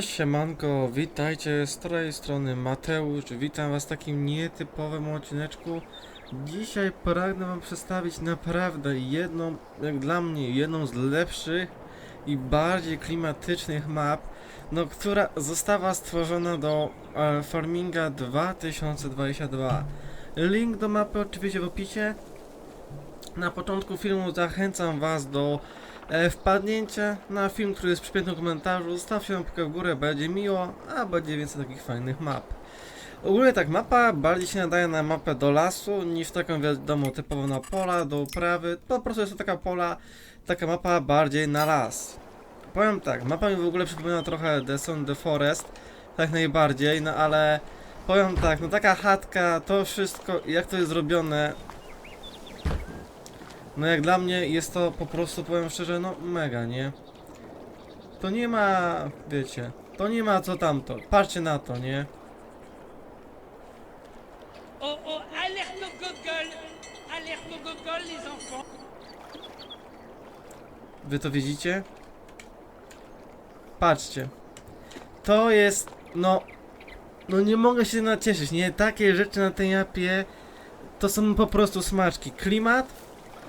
Siemanko, witajcie z tej strony Mateusz, witam was w takim nietypowym odcineczku. Dzisiaj pragnę wam przedstawić naprawdę jedną, jak dla mnie, jedną z lepszych i bardziej klimatycznych map, no która została stworzona do e, Farminga 2022. Link do mapy oczywiście w opisie. Na początku filmu zachęcam was do e, wpadnięcia na film, który jest przypięty w komentarzu. Zostawcie łapkę w górę, będzie miło, a będzie więcej takich fajnych map. Ogólnie tak, mapa bardziej się nadaje na mapę do lasu, niż taką wiadomo typową na pola, do uprawy. Po prostu jest to taka pola, taka mapa bardziej na las. Powiem tak, mapa mi w ogóle przypomina trochę The Sun The Forest, tak najbardziej, no ale powiem tak, no taka chatka, to wszystko, jak to jest zrobione, no jak dla mnie jest to po prostu, powiem szczerze, no mega, nie? To nie ma, wiecie, to nie ma co tamto. Patrzcie na to, nie? Oh oh, alerte au gogol Alerte au gogol, les enfants Wy to widzicie? Patrzcie. To jest, no, no nie mogę się nacieszyć, nie? Takie rzeczy na tej mapie to są po prostu smaczki. Klimat?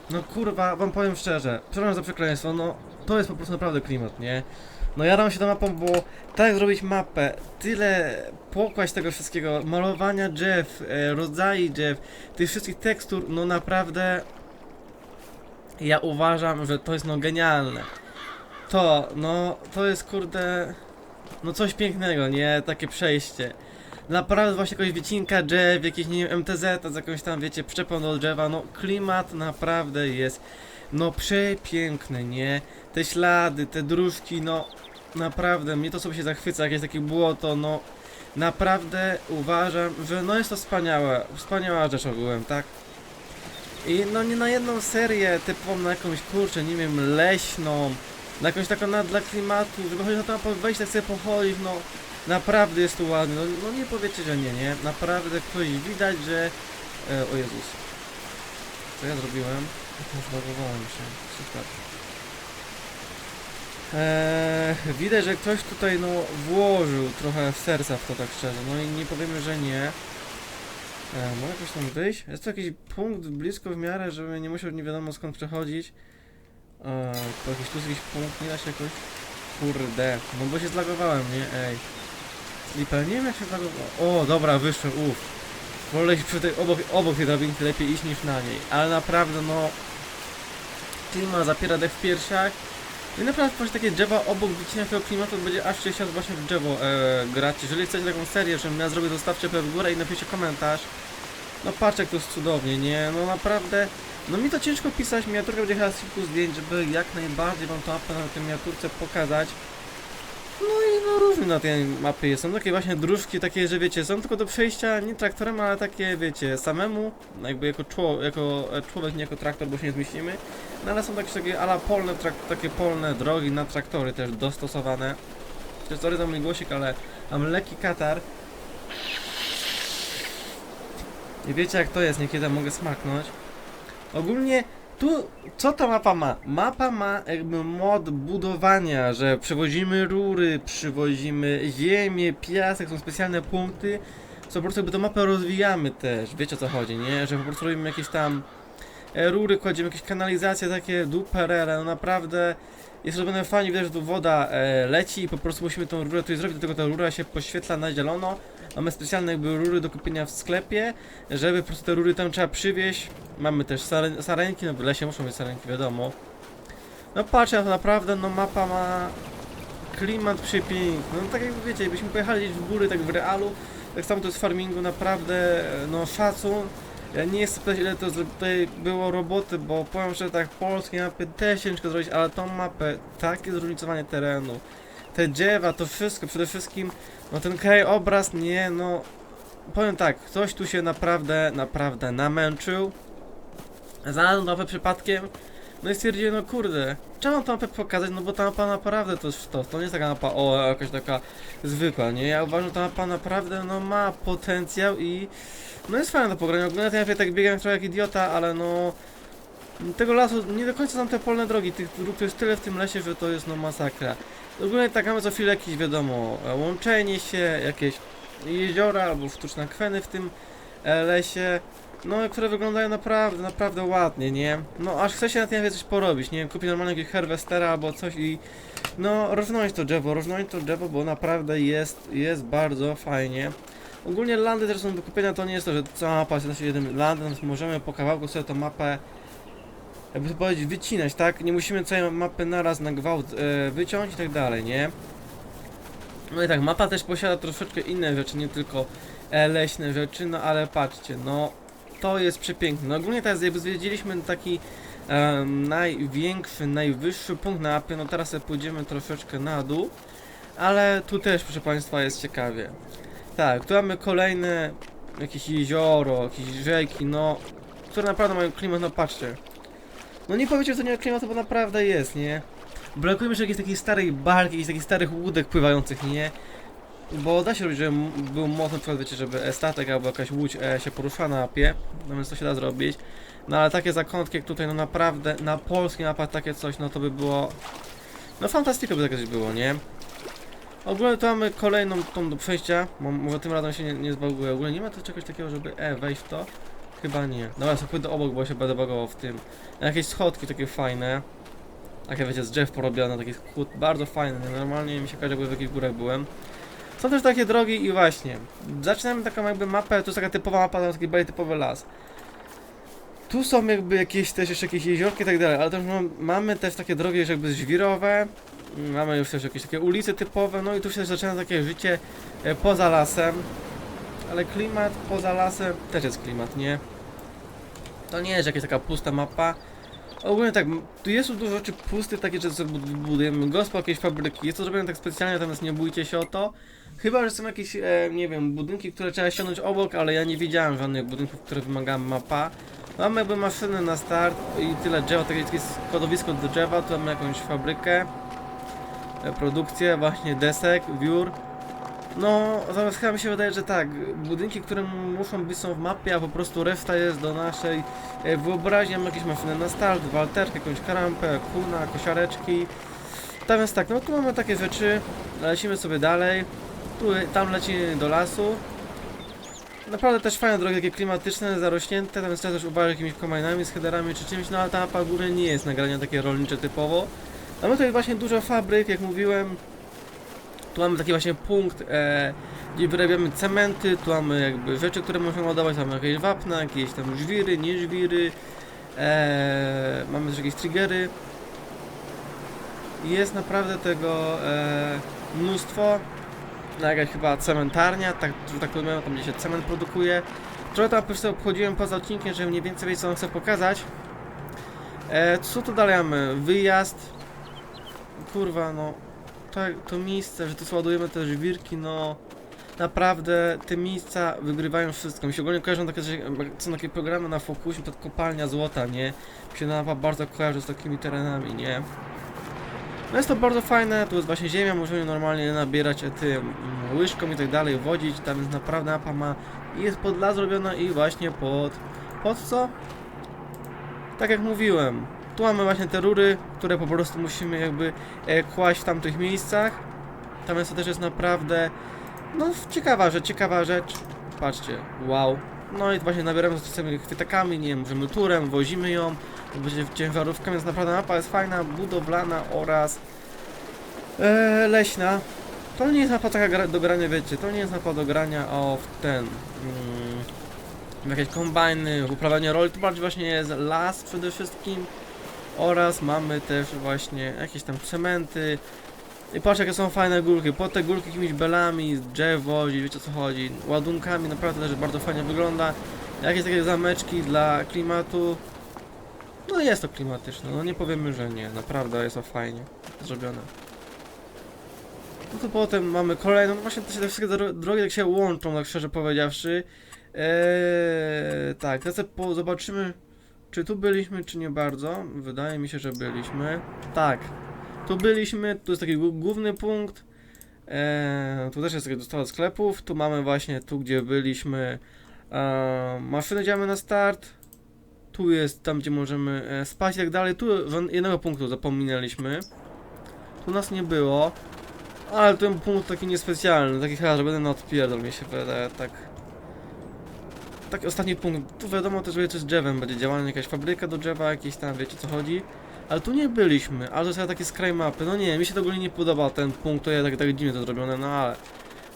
No kurwa, wam powiem szczerze, przepraszam za przekleństwo, no to jest po prostu naprawdę klimat, nie? No jaram się tą mapą, bo tak zrobić mapę, tyle pokłaść tego wszystkiego, malowania drzew, e, rodzajów drzew, tych wszystkich tekstur, no naprawdę ja uważam, że to jest no genialne. To, no, to jest kurde, no coś pięknego, nie? Takie przejście. Naprawdę właśnie jakaś wycinka drzew, jakieś, nie wiem, MTZ z jakąś tam, wiecie, przyczepą do drzewa, no klimat naprawdę jest, no przepiękny, nie? Te ślady, te dróżki, no naprawdę, mnie to sobie się zachwyca, jakieś takie błoto, no naprawdę uważam, że no jest to wspaniałe, wspaniała rzecz ogółem, tak? I no nie na jedną serię typową na jakąś kurczę, nie wiem, leśną, na jakąś taką na, dla klimatu, żeby chodzić na tam wejść, tak sobie pochodzić, no naprawdę jest tu ładnie, no, no nie powiecie, że nie, nie? Naprawdę ktoś widać, że... E, o Jezus. Co ja zrobiłem? Zbagowałem się, super. Eee, widać, że ktoś tutaj no włożył trochę serca w to tak szczerze, no i nie powiemy, że nie. E, mogę jakoś tam wyjść? Jest to jakiś punkt blisko w miarę, żebym nie musiał nie wiadomo skąd przechodzić. E, to jakiś tu jest jakiś punkt, nie da się jakoś... Kurde, no bo się zlagowałem, nie? Ej. Sliper, nie wiem jak się zlagowało. O, dobra, wyszłem, uff. Wolę iść przy tej, obok, obok tej drabinki lepiej iść niż na niej. Ale naprawdę, no... Klima zapiera dech w piersiach. No I naprawdę właśnie takie drzewa obok wycinania tego klimatu będzie aż się chciał właśnie w drzewo e, grać. Jeżeli chcecie taką serię, żebym ja zrobił, zostawcie łapkę w górę i napiszcie komentarz. No patrz jak to jest cudownie, nie? No naprawdę, no mi to ciężko pisać, miniaturka będzie chyba kilku zdjęć, żeby jak najbardziej wam to na tej miniaturce pokazać. No różne na tej mapie. Są takie właśnie dróżki, takie, że wiecie, są tylko do przejścia nie traktorem, ale takie, wiecie, samemu, jakby jako, czło, jako e, człowiek, nie jako traktor, bo się nie zmieścimy. No ale są takie, takie ala polne, takie polne drogi na traktory też dostosowane. To jest sorry za mój głosik, ale mam lekki katar. I wiecie jak to jest, niekiedy mogę smaknąć. Ogólnie tu, co ta mapa ma? Mapa ma jakby mod budowania, że przewozimy rury, przywozimy ziemię, piasek, są specjalne punkty, co po prostu jakby tą mapę rozwijamy też, wiecie o co chodzi, nie? Że po prostu robimy jakieś tam rury, kładziemy jakieś kanalizacje takie duperele, no naprawdę jest robione fajnie, widać, że tu woda e, leci i po prostu musimy tą rurę tutaj zrobić, do tego ta rura się poświetla na zielono. Mamy specjalne jakby rury do kupienia w sklepie, żeby po prostu te rury tam trzeba przywieźć. Mamy też sare, sarenki, no w lesie muszą być sarenki, wiadomo. No patrzcie, to naprawdę, no mapa ma klimat przepiękny. No tak jak wiecie, jakbyśmy pojechali gdzieś w góry, tak w realu, tak samo to w farmingu, naprawdę, no szacun. Ja nie chcę pytać ile to tutaj było roboty, bo powiem że tak, polskie mapy też ciężko zrobić, ale tą mapę, takie zróżnicowanie terenu, te drzewa, to wszystko, przede wszystkim, no ten krajobraz, nie, no, powiem tak, ktoś tu się naprawdę, naprawdę namęczył, znalazł mapę przypadkiem, no i stwierdziłem, no kurde, trzeba tę mapę pokazać, no bo ta mapa naprawdę to jest to, to nie jest taka mapa, o, jakaś taka zwykła, nie, ja uważam, że ta mapa naprawdę, no ma potencjał i no jest fajne do pogrania. Ogólnie na tej mapie tak biegam trochę jak idiota, ale no... Tego lasu, nie do końca są te polne drogi, tych dróg to jest tyle w tym lesie, że to jest no masakra. Ogólnie tak mamy co chwilę jakieś wiadomo, łączenie się, jakieś jeziora albo sztuczne kweny w tym e, lesie. No, które wyglądają naprawdę, naprawdę ładnie, nie? No, aż chce się na tym coś porobić, nie? Kupić normalnie jakiegoś albo coś i no, rozwinąć to drzewo, rozwinąć to drzewo, bo naprawdę jest, jest bardzo fajnie. Ogólnie landy też są do kupienia, to nie jest to, że cała mapa jest jeden land, możemy po kawałku sobie tą mapę jakby to powiedzieć, wycinać, tak? Nie musimy całej mapy naraz na gwałt e, wyciąć i tak dalej, nie? No i tak, mapa też posiada troszeczkę inne rzeczy, nie tylko e, leśne rzeczy, no ale patrzcie, no to jest przepiękne. No ogólnie teraz jakby zwiedziliśmy taki em, największy, najwyższy punkt na mapie, no teraz pójdziemy troszeczkę na dół, ale tu też, proszę Państwa, jest ciekawie. Tak, tu mamy kolejne jakieś jezioro, jakieś rzeki, no, które naprawdę mają klimat, no patrzcie. No nie powiecie, że to nie ma klimatu, bo naprawdę jest, nie? Brakuje mi jeszcze jakiejś takiej starej barki, jakichś takich starych łódek pływających, nie? Bo da się robić, żeby był mocno przykład, wiecie, żeby statek albo jakaś łódź e, się poruszała na mapie, no więc to się da zrobić. No ale takie zakątki jak tutaj, no naprawdę, na polskiej mapach takie coś, no to by było... No fantastyko by takie coś było, nie? Ogólnie tu mamy kolejną tą do przejścia, Mo- może tym razem się nie, nie zbaguje. Ogólnie nie ma tu czegoś takiego, żeby e, wejść w to? Chyba nie. Dobra, sobie pójdę obok, bo się będę bagował w tym. Jakieś schodki takie fajne. Takie wiecie, z drzew porobione, taki chód, bardzo fajny. Normalnie mi się kojarzy, jakby w jakichś górach byłem. Są też takie drogi i właśnie. Zaczynamy taką jakby mapę, to jest taka typowa mapa, to taki bardziej typowy las. Tu są jakby jakieś też jeszcze jakieś jeziorki i tak dalej, ale też mam, mamy też takie drogi już jakby żwirowe. Mamy już też jakieś takie ulice typowe, no i tu się też zaczyna takie życie e, poza lasem. Ale klimat poza lasem też jest klimat, nie? To nie jest jakaś taka pusta mapa. Ogólnie tak, tu jest dużo rzeczy pustych, takie, że budujemy gospo, jakieś fabryki. Jest to zrobione tak specjalnie, natomiast nie bójcie się o to. Chyba, że są jakieś, e, nie wiem, budynki, które trzeba ściągnąć obok, ale ja nie widziałem żadnych budynków, które wymagała mapa. Mamy jakby maszyny na start i tyle drzewa, takie takie składowisko do drzewa, tu mamy jakąś fabrykę, e, produkcję właśnie desek, wiór. No, zaraz chyba mi się wydaje, że tak, budynki, które muszą być są w mapie, a po prostu reszta jest do naszej e, wyobraźni. Mamy jakieś maszyny na start, walterkę, jakąś karampę, kuna, kosiareczki. Tam jest tak, no tu mamy takie rzeczy, lecimy sobie dalej, tu, tam lecimy do lasu. Naprawdę też fajne drogi, takie klimatyczne, zarośnięte, tam jest też uważać jakimiś kombajnami z headerami czy czymś, no ale ta mapa góry nie jest nagrania takie rolnicze typowo. Mamy tutaj właśnie dużo fabryk, jak mówiłem, tu mamy taki właśnie punkt, e, gdzie wyrabiamy cementy, tu mamy jakby rzeczy, które możemy ładować, tam jakieś wapna, jakieś tam żwiry, nie żwiry, e, mamy też jakieś triggery. Jest naprawdę tego e, mnóstwo. No jakaś chyba cementarnia, tak, że tak powiem, tam gdzie się cement produkuje. Trochę tam już sobie obchodziłem poza odcinkiem, żeby mniej więcej wiedzieć co chcę pokazać. E, co tu dalej mamy? Wyjazd. Kurwa, no to, to miejsce, że tu ładujemy te żwirki, no naprawdę te miejsca wygrywają wszystko. Mi się ogólnie kojarzą takie, są takie programy na Focusie, to kopalnia złota, nie? Mi się mapa bardzo kojarzy z takimi terenami, nie? No jest to bardzo fajne, tu jest właśnie ziemia, możemy normalnie nabierać e, tym mm, łyżką i tak dalej, wodzić, tam jest naprawdę mapa ma i jest pod las zrobiona i właśnie pod, pod co? Tak jak mówiłem, tu mamy właśnie te rury, które po prostu musimy jakby e, kłaść w tamtych miejscach. Jest to też jest naprawdę, no ciekawa rzecz, ciekawa rzecz. Patrzcie, wow. No i właśnie nabieramy z tymi chwytakami, nie wiem, możemy turem, wozimy ją, będzie ciężarówką, więc naprawdę mapa jest fajna, budowlana oraz e, leśna. To nie jest mapa taka do grania, wiecie, to nie jest mapa do grania o w ten, mm, jakieś kombajny, uprawianie roli, to bardziej właśnie jest las przede wszystkim oraz mamy też właśnie jakieś tam cementy. I patrz jakie są fajne górki, po te górki jakimiś belami, drzew wozi, wiecie o co chodzi, ładunkami, naprawdę też bardzo fajnie wygląda, jakieś takie zameczki dla klimatu, no jest to klimatyczne, no nie powiemy, że nie, naprawdę jest to fajnie zrobione. No to potem mamy kolejną, właśnie te, wszystkie dro- drogi tak się łączą, tak szczerze powiedziawszy. Eee, tak, teraz zobaczymy, czy tu byliśmy, czy nie bardzo. Wydaje mi się, że byliśmy. Tak, tu byliśmy, tu jest taki głó- główny punkt. Eee, tu też jest takie dostawa sklepów. Tu mamy właśnie, tu gdzie byliśmy, eee, maszyny działamy na start. Tu jest tam, gdzie możemy e, spać i tak dalej. Tu jednego punktu zapominaliśmy. tu nas nie było. Ale ten punkt taki niespecjalny, taki chyba, że będę na odpierdol mi się wydaje, tak. Taki ostatni punkt. Tu wiadomo też, że coś z drzewem będzie działana, jakaś fabryka do drzewa, jakieś tam, wiecie co chodzi. Ale tu nie byliśmy, ale to jest taki skraj mapy. No nie, mi się to ogólnie nie podoba ten punkt, to jest tak, tak dziwnie to zrobione, no ale...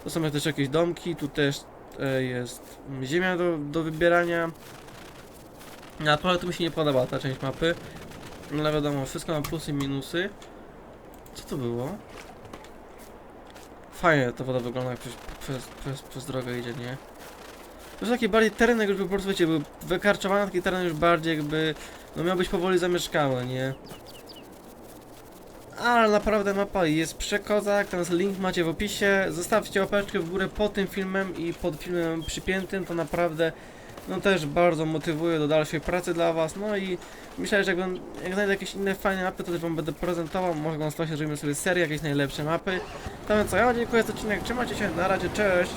Tu są też jakieś domki, tu też e, jest ziemia do, do wybierania. No, ale to mi się nie podoba ta część mapy. No wiadomo, wszystko ma plusy i minusy. Co to było? Fajnie ta woda wygląda, jak przez, przez, przez, przez drogę idzie, nie? To jest taki bardziej teren, jak już po prostu, wiecie, był wykarczowany taki teren już bardziej jakby, no miał być powoli zamieszkały, nie? Ale naprawdę mapa jest przekozak, ten link macie w opisie. Zostawcie łapeczkę w górę pod tym filmem i pod filmem przypiętym, to naprawdę no też bardzo motywuje do dalszej pracy dla was. No i myślę, że jak, wam- jak znajdę jakieś inne fajne mapy, to też wam będę prezentował. Może wam się zrobimy sobie serię, jakieś najlepsze mapy. To więc co, ja dziękuję za odcinek, trzymajcie się, na razie, cześć!